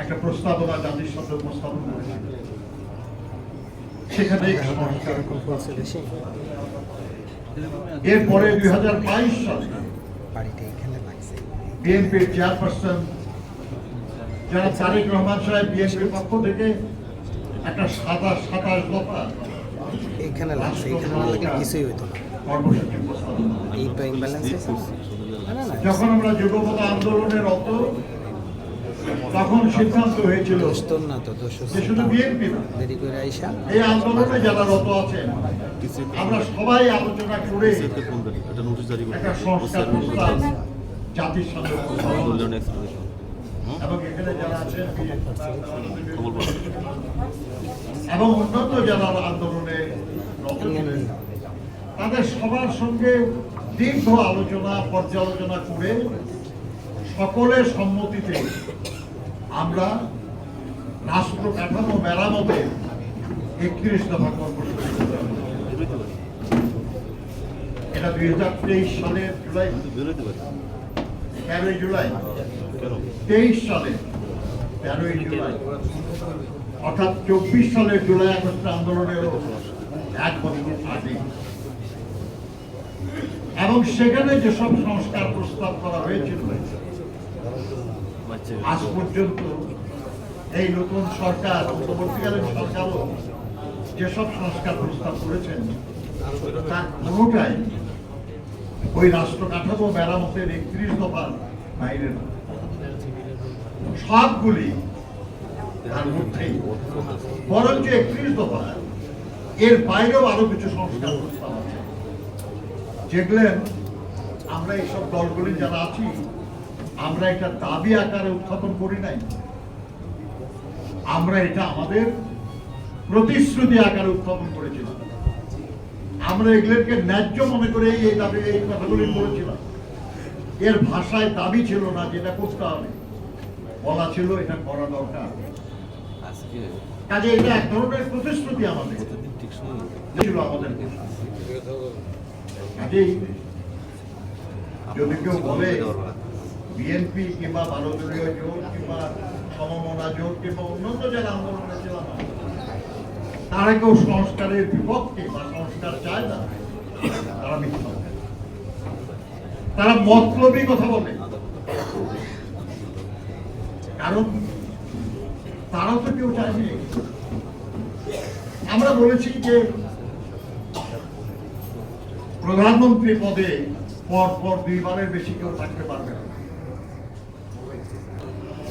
একটা প্রস্তাবনা জাতির সামনে উপস্থাপন করেছিল সেখানে এরপরে দুই হাজার বাইশ সালে বিএনপির চেয়ারপারসন যারা তারেক রহমান সাহেব বিএনপির পক্ষ থেকে একটা সাদা সাতাশ দফা এখানে লাগছে এখানে না লাগলে কিছুই হইতো না। কর্মসূচি না যখন আমরা যুগপথ আন্দোলনের অত তখন সিদ্ধান্ত হয়েছিল না তো যে শুধু বিএনপি না দেরি করে আইসা। এই আন্দোলনে যারা রত আছেন আমরা সবাই আলোচনা করে এটা নোটিশ জারি করে একটা সংস্কার প্রস্তাব জাতির এবং এখানে যারা আছেন এবং অন্যান্য যারা আন্দোলনে রত তাদের সবার সঙ্গে দীর্ঘ আলোচনা পর্যালোচনা করে সকলের সম্মতিতে আমরা রাষ্ট্র কাঠামো মেরামতে একত্রিশ দফা কর্মসূচি এটা দুই হাজার তেইশ সালের জুলাই। তেরোই জুলাই। তেইশ সালে, তেরোই জুলাই। অর্থাৎ চব্বিশ সালের জুলাই আগস্ট আন্দোলনেরও এক বছর আগে। এবং সেখানে যেসব সংস্কার প্রস্তাব করা হয়েছিল আজ পর্যন্ত এই নতুন সরকার, অন্তর্বর্তীকালীন সরকারও যেসব সংস্কার প্রস্তাব করেছেন তার কোনোটাই ওই রাষ্ট্র কাঠামো মেরামতের একত্রিশ দফার বাইরে না। সবগুলি তার মধ্যেই। বরঞ্চ একত্রিশ দফা, এর বাইরেও আরও কিছু সংস্কার প্রস্তাব আছে। যেগুলো আমরা এইসব দলগুলি যারা আছি আমরা এটা দাবি আকারে উত্থাপন করি নাই। আমরা এটা আমাদের প্রতিশ্রুতি আকারে উত্থাপন করেছিলাম। আমরা এগুলোকে ন্যায্য মনে করে এই দাবি এই কথাগুলি বলেছিলাম এর ভাষায় দাবি ছিল না যেটা করতে হবে। বলা ছিল এটা করা দরকার। কাজে এটা এক ধরনের প্রতিশ্রুতি আমাদের। ছিল আমাদের কাজেই যদি কেউ বলে বিএনপি কিংবা ভারতীয় জোট কিংবা সমমনা জোট কিংবা অন্যান্য যারা আন্দোলনে ছিলাম তারা কেউ সংস্কারের বিপক্ষে বা সংস্কার চায় না। তারা মিথ্যা। তারা মতলবী কথা বলে। কারণ তারা তো কেউ চায়নি। আমরা বলেছি যে প্রধানমন্ত্রী পদে পর পর দুইবারের বেশি কেউ থাকতে পারবে না।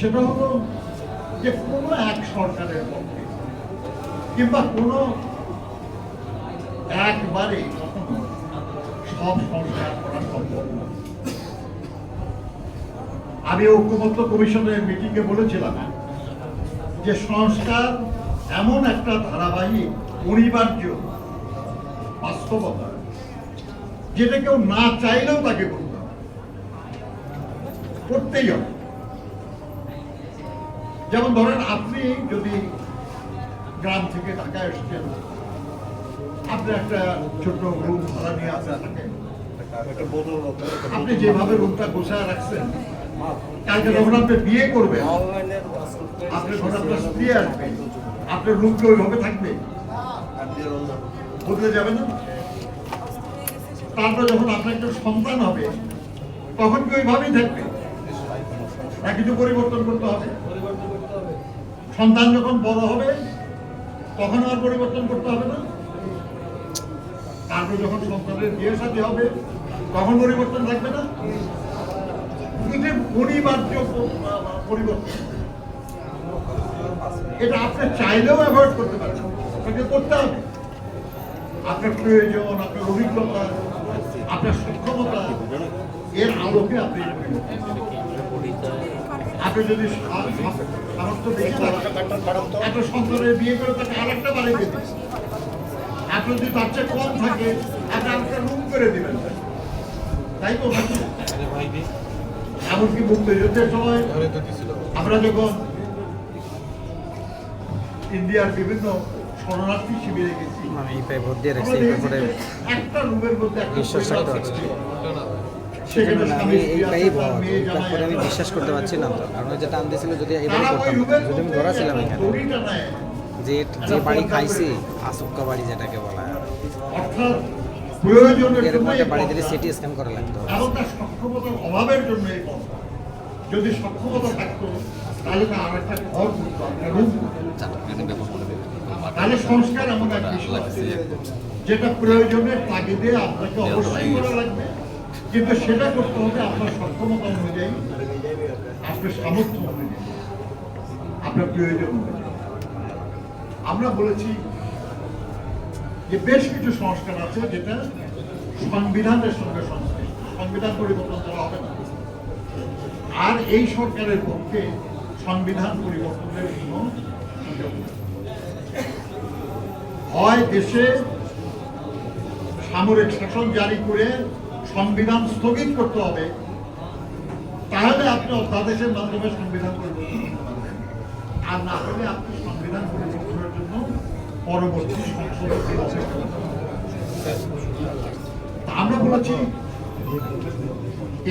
সেটা হলো যে কোনো এক সরকারের পক্ষে, কিংবা কোনো একবারে কখনো সব সংস্কার করা সম্ভব না। আমি ঐক্যমত্য কমিশনের মিটিংয়ে বলেছিলাম যে সংস্কার এমন একটা ধারাবাহিক, অনিবার্য বাস্তবতা যেটা কেউ না চাইলেও তাকে করতে হবে। করতেই হবে। যেমন ধরেন আপনি যদি গ্রাম থেকে ঢাকায় এসেছেন আপনি একটা ছোট্ট রুম ভাড়া নিয়ে আসে থাকেন আপনি যেভাবে রুমটা গোছায় রাখছেন কালকে যখন আপনি বিয়ে করবেন আপনি ঘরে আপনার স্ত্রী আসবে আপনার রুম কি ওইভাবে থাকবে? বদলে যাবে না? তারপর যখন আপনার একটা সন্তান হবে তখন কি ওইভাবেই থাকবে? না কিছু পরিবর্তন করতে হবে? সন্তান যখন বড় হবে, তখন আর পরিবর্তন করতে হবে না। তারপর যখন সন্তানের বিয়ে সাথে হবে, তখন পরিবর্তন থাকবে না। অনিবার্য পরিবর্তন। এটা আপনি চাইলেও অ্যাভয়েড করতে পারেন করতে হবে। আপনার প্রয়োজন, আপনার অভিজ্ঞতা, আপনার সক্ষমতা, এর আলোকে আপনি। আপনি যদি একটা সন্তানের বিয়ে করে তাকে আরেকটা বাড়ি দিয়ে দিন। যদি তার কম থাকে আপনি আরেকটা রুম করে দিবেন। তাই তো ভাবছি এমনকি মুক্তিযুদ্ধের সময় আমরা যখন ইন্ডিয়ার বিভিন্ন শরণার্থী শিবিরে গেছি আমি ভোট দিয়ে রাখছি একটা রুমের মধ্যে একটা বিশ্বাস রাখতে আমি এইটাই তারপরে আমি বিশ্বাস করতে পারছি না। কারণ ওই যে টান দিয়েছিল যদি এবারে করতাম যদি আমি ঘোরা ছিলাম এখানে যে যে বাড়ি খাইছি আসুক্কা বাড়ি যেটাকে বলা হয়। এরকম একটা বাড়ি দিলে সিটি স্ক্যান করা লাগতো। এবং তার সক্ষমতার অভাবের জন্য যদি সক্ষমতা থাকতো তাহলে আর একটা ঘর করতো একটা রুম চাটুকানি ব্যাপার দেবে তাহলে সংস্কার এমন এক বিষয় যেটা প্রয়োজনের তাগিদে আপনাকে অবশ্যই করা লাগবে। কিন্তু সেটা করতে হবে আপনার সক্ষমতা অনুযায়ী, আপনার সামর্থ্য অনুযায়ী, আপনার প্রয়োজন অনুযায়ী। আমরা বলেছি যে বেশ কিছু সংস্কার আছে যেটা সংবিধানের সঙ্গে সংশ্লিষ্ট। সংবিধান পরিবর্তন করা হবে না। আর এই সরকারের পক্ষে সংবিধান পরিবর্তনের কোনো হয় দেশে সামরিক শাসন জারি করে সংবিধান স্থগিত করতে হবে, তাহলে আপনি অধ্যাদেশের মাধ্যমে সংবিধান আর না হলে আপনি সংবিধান পরিবর্তনের জন্য পরবর্তী আমরা বলেছি,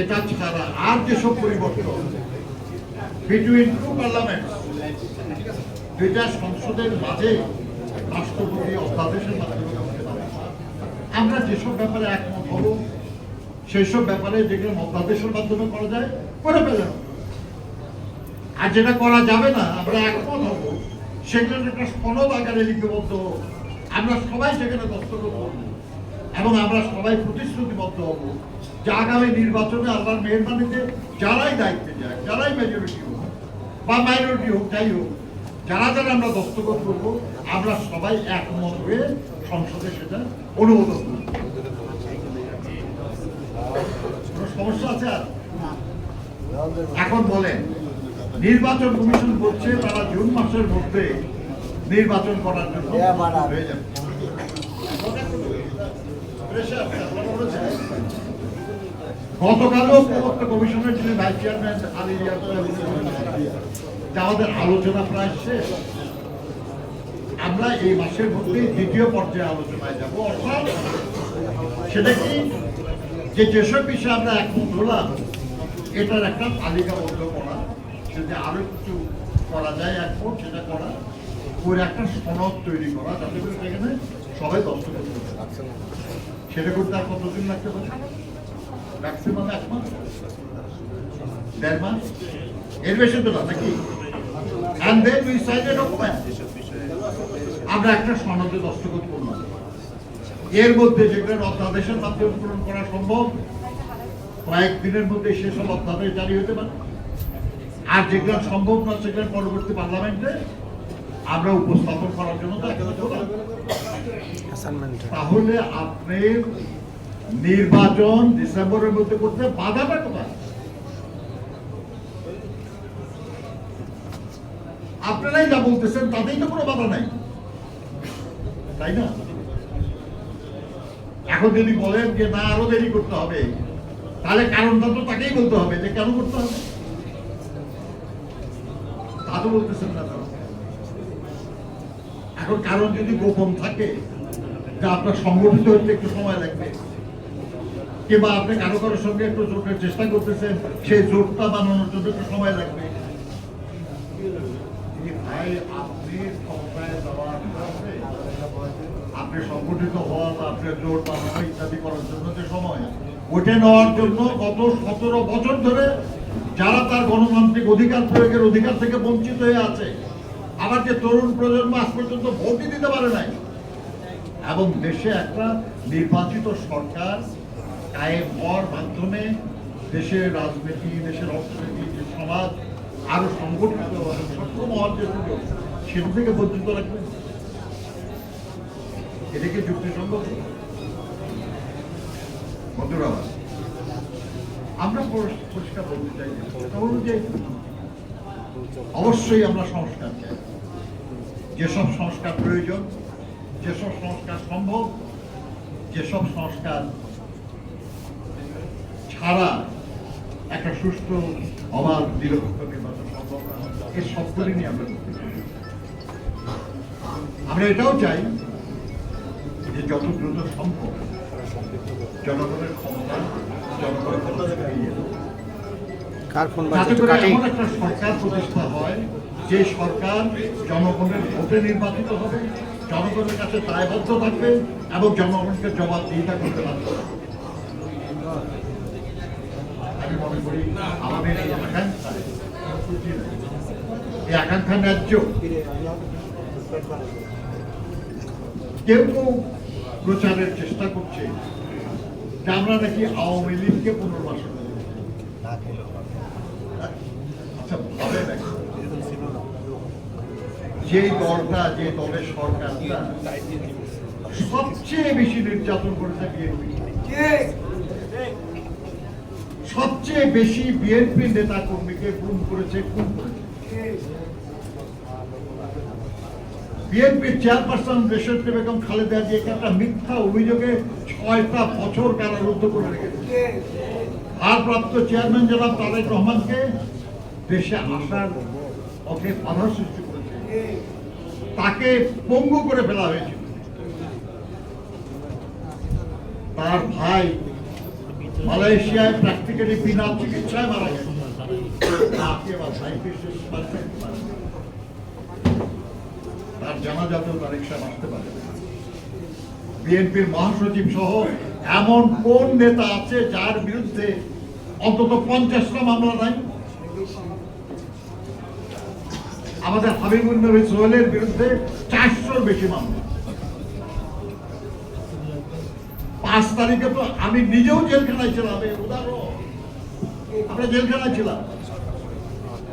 এটা ছাড়া আর যেসব পরিবর্তন বিটুইন টু পার্লামেন্ট দুইটা সংসদের মাঝে রাষ্ট্রপতি অধ্যাদেশের মাধ্যমে আমরা যেসব ব্যাপারে একমত হব সেই সব ব্যাপারে যেগুলো অধ্যাদেশের মাধ্যমে করা যায়, করে ফেলেন আর যেটা করা যাবে না, আমরা একমত হব। সেগুলো একটা সনদ আকারে লিপিবদ্ধ আমরা সবাই সেখানে দস্তখত করব। এবং আমরা সবাই প্রতিশ্রুতিবদ্ধ হব যে আগামী নির্বাচনে আল্লাহর মেহরবানিতে যারাই দায়িত্বে যায়, যারাই মেজরিটি হোক বা মাইনরিটি হোক, যাই হোক, যারা যারা আমরা দস্তখত করব, আমরা সবাই একমত হয়ে সংসদে সেটা অনুমোদন করব কোনো সমস্যা আছে আর? এখন বলেন নির্বাচন কমিশন বলছে তারা জুন মাসের মধ্যে নির্বাচন করার জন্য হয়ে যাবে। গতকালও কমিশনের যিনি ভাইস চেয়ারম্যান আলী আমাদের আলোচনা প্রায় শেষ। আমরা এই মাসের মধ্যে দ্বিতীয় পর্যায়ে আলোচনায় যাব অর্থাৎ সেটা কি? যে যেসব বিষয়ে আমরা একমত হলাম, এটার একটা তালিকাবদ্ধ করা যদি আরও কিছু করা যায় একমত, সেটা করা, ওর একটা সনদ তৈরি করা, যাতে করে সেখানে সবাই পারে। সেটা করতে আর কতদিন লাগতে পারে? ম্যাক্সিমাম এক মাস? দেড় মাস? এর বেশি তো না, নাকি? আমরা একটা সনদে দস্তখত করলাম এর মধ্যে যেগুলো অধ্যাদেশের মাধ্যমে পূরণ করা সম্ভব কয়েক দিনের মধ্যে সেসব অধ্যাদেশ জারি হতে পারে। আর যেগুলো সম্ভব না সেগুলো পরবর্তী পার্লামেন্টে আমরা উপস্থাপন করার জন্য তাহলে আপনি নির্বাচন ডিসেম্বরের মধ্যে করতে বাধাটা কোথায়? আপনারাই যা বলতেছেন, তাতেই তো কোনো বাধা নাই। তাই না? এখন যদি বলেন যে না, আরও দেরি করতে হবে, তাহলে কারণটা তো তাকেই বলতে হবে যে কেন করতে হবে। তা তো বলতেছেন না এখন কারণ যদি গোপন থাকে, যে আপনার সংগঠিত হতে একটু সময় লাগবে, কিংবা আপনি কারও কারোর সঙ্গে একটু জোটের চেষ্টা করতেছেন, সেই জোটটা বানানোর জন্য একটু সময় লাগবে। ভাই আপনি ক্ষমতায় যাওয়ার পরে আপনি সংগঠিত হওয়া বা আপনি জোট বানানো ইত্যাদি করার জন্য যে সময় ওটা নেওয়ার জন্য গত সতেরো বছর ধরে যারা তার গণতান্ত্রিক অধিকার প্রয়োগের অধিকার থেকে বঞ্চিত হয়ে আছে, আবার যে তরুণ প্রজন্ম আজ পর্যন্ত ভোটই দিতে পারে নাই। এবং দেশে একটা নির্বাচিত সরকার কায়েম হওয়ার মাধ্যমে দেশের রাজনীতি, দেশের অর্থনীতি, দেশের সমাজ আরও সংগঠিত সক্ষম হওয়ার যে সুযোগ, সেটা থেকে বঞ্চিত রাখবেন এটা কি যুক্তিসঙ্গত? বন্ধুরা আমরা পরিষ্কার বলতে চাই যে, হলো অবশ্যই আমরা সংস্কার চাই। যেসব সংস্কার প্রয়োজন যেসব সংস্কার সম্ভব যেসব সংস্কার ছাড়া একটা সুস্থ অবাধ নিরপেক্ষ নির্বাচন সম্ভব না এই সবগুলি নিয়ে আমরা আমরা এটাও চাই যে যত দ্রুত সম্ভব জনগণের ক্ষমতা জনগণের কথা এগিয়ে কার ফোন বাজছে? কাটি একটা সরকার প্রতিষ্ঠা হয় যে সরকার জনগণের ভোটে নির্বাচিত হবে জনগণের কাছে দায়বদ্ধ থাকবে এবং জনগণকে জবাবদিহিতা করতে পারবে আমি মনে করি আমাদের এই আকাঙ্ক্ষা এই আকাঙ্ক্ষা ন্যায্য। কেউ কেউ প্রচারের চেষ্টা করছে। যে আমরা নাকি আওয়ামী লীগকে পুনর্বাসন আচ্ছা ভাবে দেখো। যে দলটা যে দলের সরকারটা সবচেয়ে বেশি নির্যাতন করেছে বিএনপি। সবচেয়ে বেশি বিএনপি নেতা কর্মীকে খুন করেছে খুন করেছে। বিএনপির চেয়ারপারসন দেশের বেগম খালেদা জিয়াকে একটা মিথ্যা অভিযোগে ছয়টা বছর কারারুদ্ধ করে রেখেছে। ভারপ্রাপ্ত চেয়ারম্যান জনাব তারেক রহমানকে দেশে আসার পথে বাধা সৃষ্টি করেছে। তাকে পঙ্গু করে ফেলা হয়েছে। তার ভাই মালয়েশিয়ায় প্র্যাকটিক্যালি বিনা চিকিৎসায় মারা গেছে। তাকে আবার ভাইকে তার রিক্সা আসতে পারে বিএনপির মহাসচিব সহ এমন কোন নেতা আছে যার বিরুদ্ধে অন্তত পঞ্চাশটা মামলা নাই? আমাদের হাবিবুল নবী সোহেলের বিরুদ্ধে চারশোর বেশি মামলা। পাঁচ তারিখে তো আমি নিজেও জেলখানায় ছিলাম উদাহরণ। আমরা জেলখানায় ছিলাম।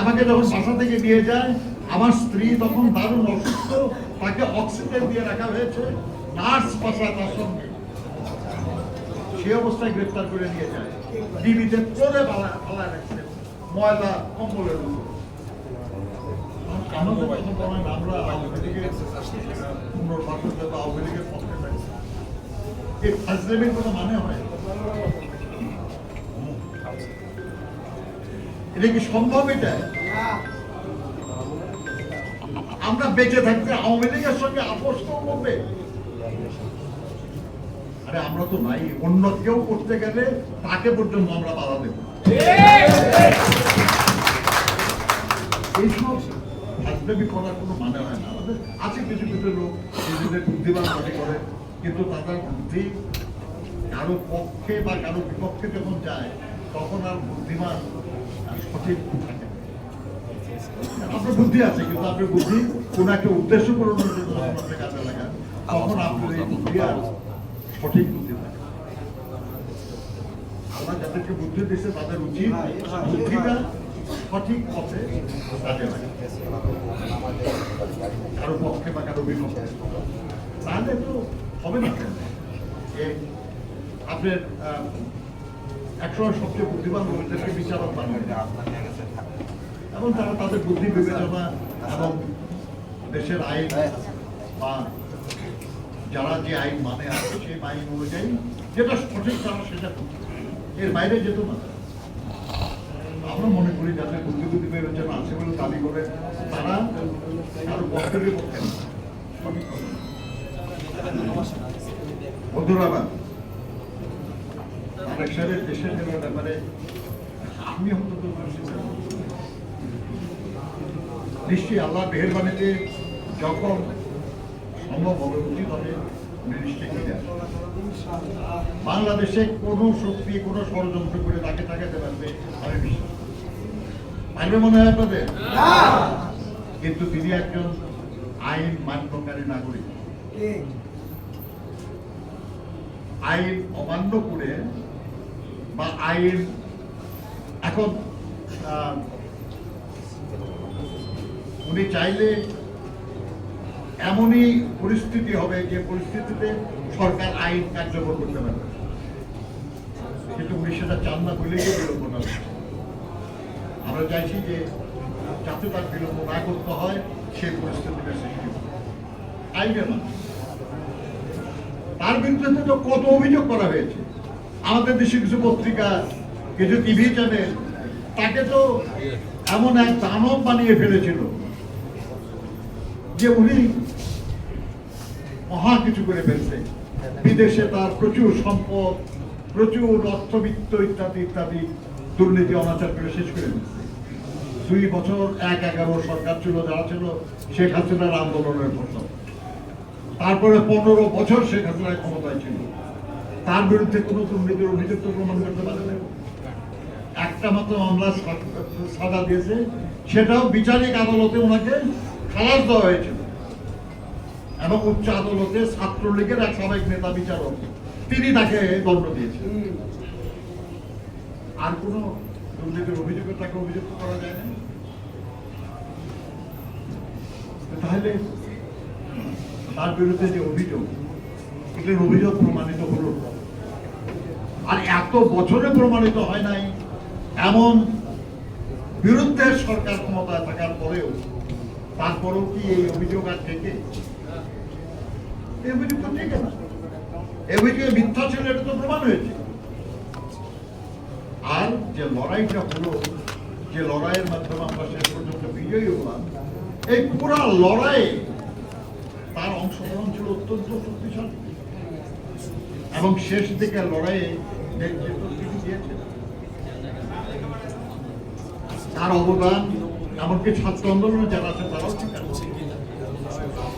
আমাকে যখন বাসা থেকে নিয়ে যায় আমার স্ত্রী তখন দারুণ অসুস্থ, তাকে অক্সিজেন দিয়ে রাখা হয়েছে, নার্স পাশা তার সঙ্গে। সে অবস্থায় গ্রেফতার করে নিয়ে যায়। ডিবিতে পরে পালা পালায় রাখছে, ময়লা, কম্বলের উপর আমরা আওয়ামী লীগের ফাজলেমের কোনো মানে হয় এটা কি সম্ভব এটা? আমরা বেঁচে থাকতে আওয়ামী লীগের সঙ্গে আপোষ করবে আরে আমরা তো নাই অন্য কেউ করতে গেলে তাকে পর্যন্ত আমরা বাধা দেব এইসব করার কোনো মানে হয় না আমাদের আছে কিছু কিছু বুদ্ধিমান মনে করে, কিন্তু তাদের বুদ্ধি কারও পক্ষে বা কারও বিপক্ষে যখন যায়, তখন আর বুদ্ধিমান সঠিক। আপনার বুদ্ধি আছে, কিন্তু আপনার বুদ্ধি কোন একটা উদ্দেশ্য পূরণের জন্য যখন আপনি কাজে লাগান তখন আপনার এই বুদ্ধি আর সঠিক বুদ্ধি থাকে। আমরা যাদেরকে বুদ্ধি দিচ্ছে তাদের উচিত বুদ্ধিটা সঠিক পথে কাজে লাগে। কারও পক্ষে বা কারও বিপক্ষে। তাহলে তো হবে না। আপনার একসময় সবচেয়ে বুদ্ধিমান লোকদেরকে বিচারক বানাবে এবং তারা তাদের বুদ্ধি বিবেচনা এবং দেশের আইন বা যারা যে আইন মানে আছে সেই আইন অনুযায়ী যেটা সঠিক তারা সেটা। এর বাইরে যেত না আমরা মনে করি যাদের বুদ্ধি বুদ্ধি বিবেচনা আছে বলে দাবি করে তারা কারও বক্তব্যের পক্ষে না। আরেক সাহেবের দেশের ব্যাপারে আমি না। নিশ্চয়ই আল্লাহ মেহরবানিতে যখন সম্ভব হবে উচিত হবে উনি নিশ্চয়ই ফিরে আসবেন। বাংলাদেশে কোনো শক্তি কোনো ষড়যন্ত্র করে তাকে তাকাতে পারবে আমি বিশ্বাস পারবে মনে হয় আপনাদের? কিন্তু তিনি একজন আইন মান্যকারী নাগরিক। আইন অমান্য করে বা আইন এখন উনি চাইলে এমনই পরিস্থিতি হবে যে পরিস্থিতিতে সরকার আইন কার্যকর করতে পারবে। কিন্তু উনি সেটা চান না বলেই বিলম্ব না আমরা চাইছি যে যাতে তার বিলম্ব না করতে হয়, সেই পরিস্থিতিটা সৃষ্টি হবে আইনে না। তার বিরুদ্ধে তো কত অভিযোগ করা হয়েছে। আমাদের দেশে কিছু পত্রিকা, কিছু টিভি চ্যানেল, তাকে তো এমন এক দানব বানিয়ে ফেলেছিল। যে উনি মহা কিছু করে ফেলছে। বিদেশে তার প্রচুর সম্পদ, প্রচুর অর্থবিত্ত ইত্যাদি ইত্যাদি দুর্নীতি অনাচার করে শেষ করে দিচ্ছে দুই বছর এক এগারো সরকার ছিল, যারা ছিল, শেখ হাসিনার আন্দোলনের ফসল তারপরে পনেরো বছর শেখ হাসিনার ক্ষমতায় ছিল। তার বিরুদ্ধে কোনো দুর্নীতির অভিযোগ তো প্রমাণ করতে পারে না একটা মাত্র মামলা সাজা দিয়েছে। সেটাও বিচারিক আদালতে ওনাকে খালাস দেওয়া হয়েছিল। এবং উচ্চ আদালতে ছাত্রলীগের এক সাবেক নেতা বিচারক, তিনি তাকে দণ্ড দিয়েছেন আর কোনো দুর্নীতির অভিযোগে তাকে অভিযুক্ত করা যায় না তাহলে তার বিরুদ্ধে যে অভিযোগ, এগুলোর অভিযোগ প্রমাণিত হলো। আর এত বছরে প্রমাণিত হয় নাই, এমন বিরুদ্ধে সরকার ক্ষমতায় থাকার পরেও তারপরেও কি এই অভিযোগ আর থেকে এই অভিযোগ তো ঠিক না এই অভিযোগে মিথ্যা ছিল এটা তো প্রমাণ হয়েছে। আর যে লড়াইটা হলো যে লড়াইয়ের মাধ্যমে আমরা শেষ পর্যন্ত বিজয়ী হলাম এই পুরা লড়াইয়ে তার অংশগ্রহণ ছিল অত্যন্ত শক্তিশালী। এবং শেষ দিকে লড়াইয়ে তার অবদান এমনকি ছাত্র আন্দোলনে যারা আছে তারাও।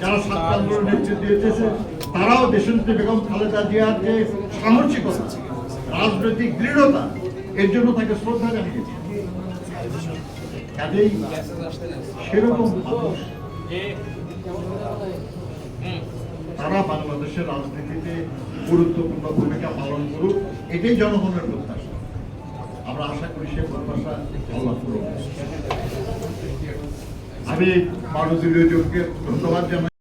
যারা ছাত্র আন্দোলন নেতৃত্ব দিয়েছে, তারাও দেশনেত্রী বেগম খালেদা জিয়ার যে সাহসিকতা রাজনৈতিক দৃঢ়তা, এর জন্য তাকে শ্রদ্ধা জানিয়েছে। কাজেই সেরকম তারা বাংলাদেশের রাজনীতিতে গুরুত্বপূর্ণ ভূমিকা পালন করুক, এটাই জনগণের প্রত্যাশা। আমরা আশা করি সে প্রত্যাশা আল্লাহ করুন আমি মাননীয় ধন্যবাদ জানাই।